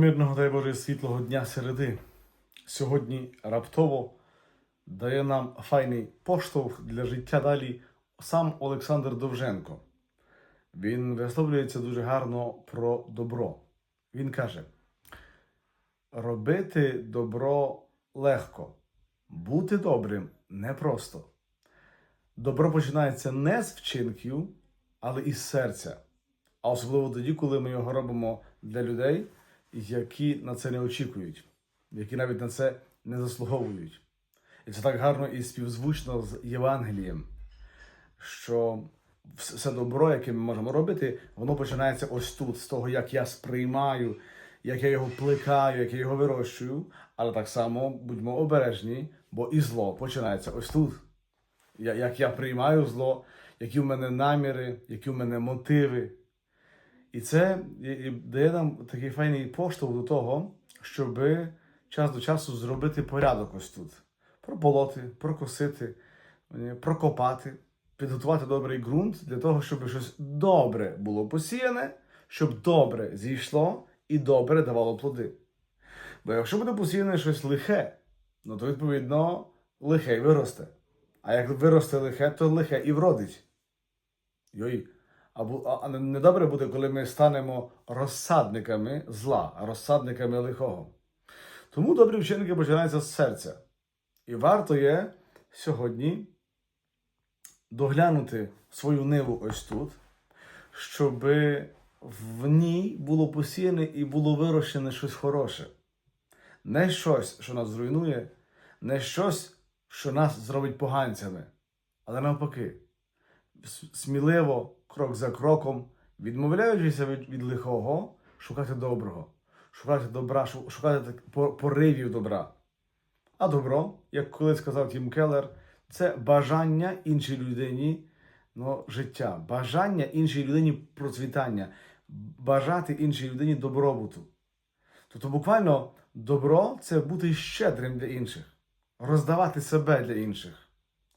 Мирного дай Боже світлого дня середи. Сьогодні раптово дає нам файний поштовх для життя далі сам Олександр Довженко. Він висловлюється дуже гарно про добро. Він каже: робити добро легко, бути добрим непросто. Добро починається не з вчинків, але із серця. А особливо тоді, коли ми його робимо для людей, які на це не очікують, які навіть на це не заслуговують. І це так гарно і співзвучно з Євангелієм, що все добро, яке ми можемо робити, воно починається ось тут, з того, як я сприймаю, як я його плекаю, як я його вирощую. Але так само будьмо обережні, бо і зло починається ось тут. Як я приймаю зло, які в мене наміри, які в мене мотиви. І це дає нам такий файний поштовх до того, щоб час до часу зробити порядок ось тут. Прополоти, прокосити, е, прокопати, підготувати добрий ґрунт для того, щоб щось добре було посіяне, щоб добре зійшло і добре давало плоди. Бо якщо буде посіяне щось лихе, ну то відповідно лихе й виросте. А як виросте лихе, то лихе і вродить. Йой. А, а не- недобре буде, коли ми станемо розсадниками зла, розсадниками лихого. Тому добрі вчинки починаються з серця. І варто є сьогодні доглянути свою ниву ось тут, щоб в ній було посіяне і було вирощене щось хороше. Не щось, що нас зруйнує, не щось, що нас зробить поганцями, але навпаки сміливо, крок за кроком, відмовляючися від, від лихого, шукати доброго, шукати добра, шукати поривів добра. А добро, як колись сказав Тім Келлер, це бажання іншій людині ну, життя, бажання іншій людині процвітання, бажати іншій людині добробуту. Тобто буквально добро це бути щедрим для інших, роздавати себе для інших.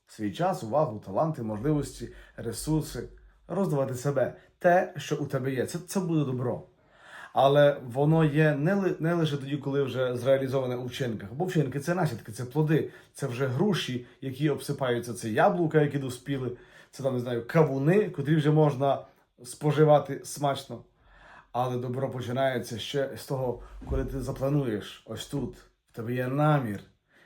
Свій час, увагу, таланти, можливості, ресурси, роздавати себе, те, що у тебе є. Це, це буде добро. Але воно є не, не лише тоді, коли вже зреалізоване у вчинках. Бо вчинки це наслідки, це плоди, це вже груші, які обсипаються, це яблука, які доспіли, це там не знаю, кавуни, котрі вже можна споживати смачно. Але добро починається ще з того, коли ти заплануєш ось тут, в тебе є намір.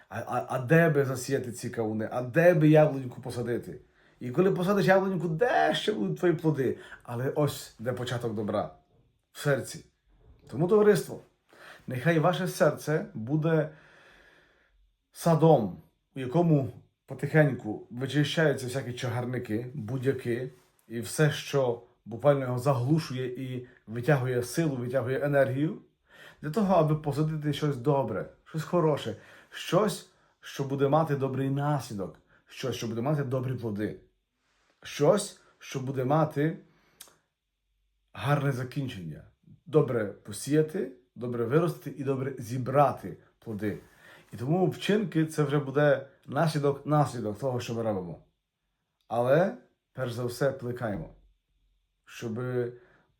А, а, а де би засіяти ці кавуни, а де би яблуньку посадити? І коли посадиш яблуньку, де ще будуть твої плоди? Але ось де початок добра в серці. Тому, товариство, нехай ваше серце буде садом, у якому потихеньку вичищаються всякі чагарники, будяки і все, що буквально його заглушує і витягує силу, витягує енергію, для того, аби посадити щось добре, щось хороше, щось, що буде мати добрий наслідок, щось, що буде мати добрі плоди, щось, що буде мати гарне закінчення. Добре посіяти, добре виростити і добре зібрати плоди. І тому вчинки це вже буде наслідок, наслідок того, що ми робимо. Але, перш за все, плекаємо, щоб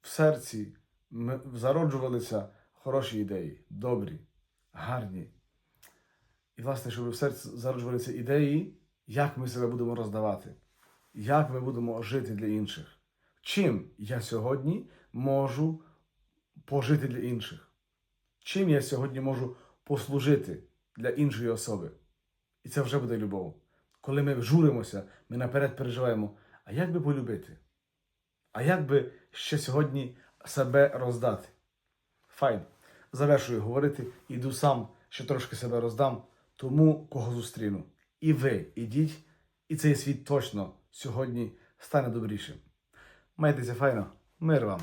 в серці зароджувалися хороші ідеї, добрі, гарні. І, власне, щоб в серці зароджувалися ідеї, як ми себе будемо роздавати, як ми будемо жити для інших. Чим я сьогодні можу пожити для інших? Чим я сьогодні можу послужити для іншої особи? І це вже буде любов. Коли ми журимося, ми наперед переживаємо, а як би полюбити? А як би ще сьогодні себе роздати? Файн. Завершую говорити, іду сам, ще трошки себе роздам, тому кого зустріну. І ви ідіть, і цей світ точно сьогодні стане добрішим. Майтеся файно, мир вам!